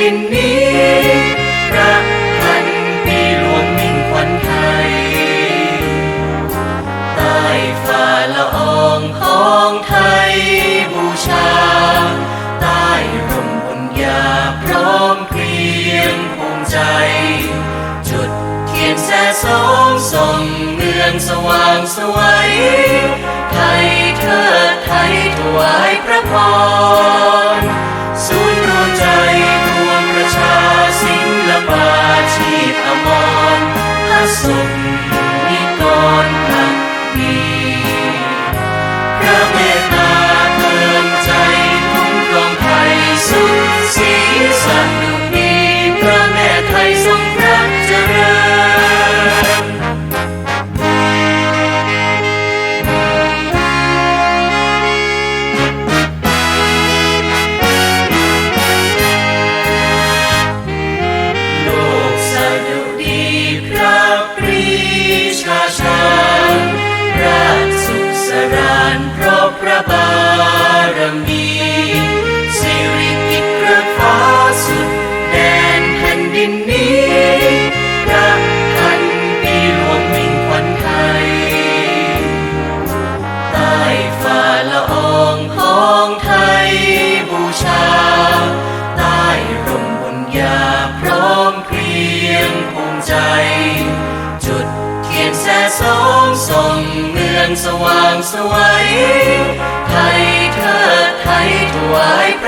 ดินนี้พระพันปีหลวงมิ่งขวัญไทยใต้ฝ่าละอองของไทยบูชา ใต้ร่มบุญญาพร้อมเพรียงภูมิใจ จุดเทียนแสสองส่องเมืองสว่างสวย ไทยเทิดไทยถวายพระพร ใจ จุดเทียนแสสองส่องเมืองสว่างสวัยไทยเธอไทยถวาย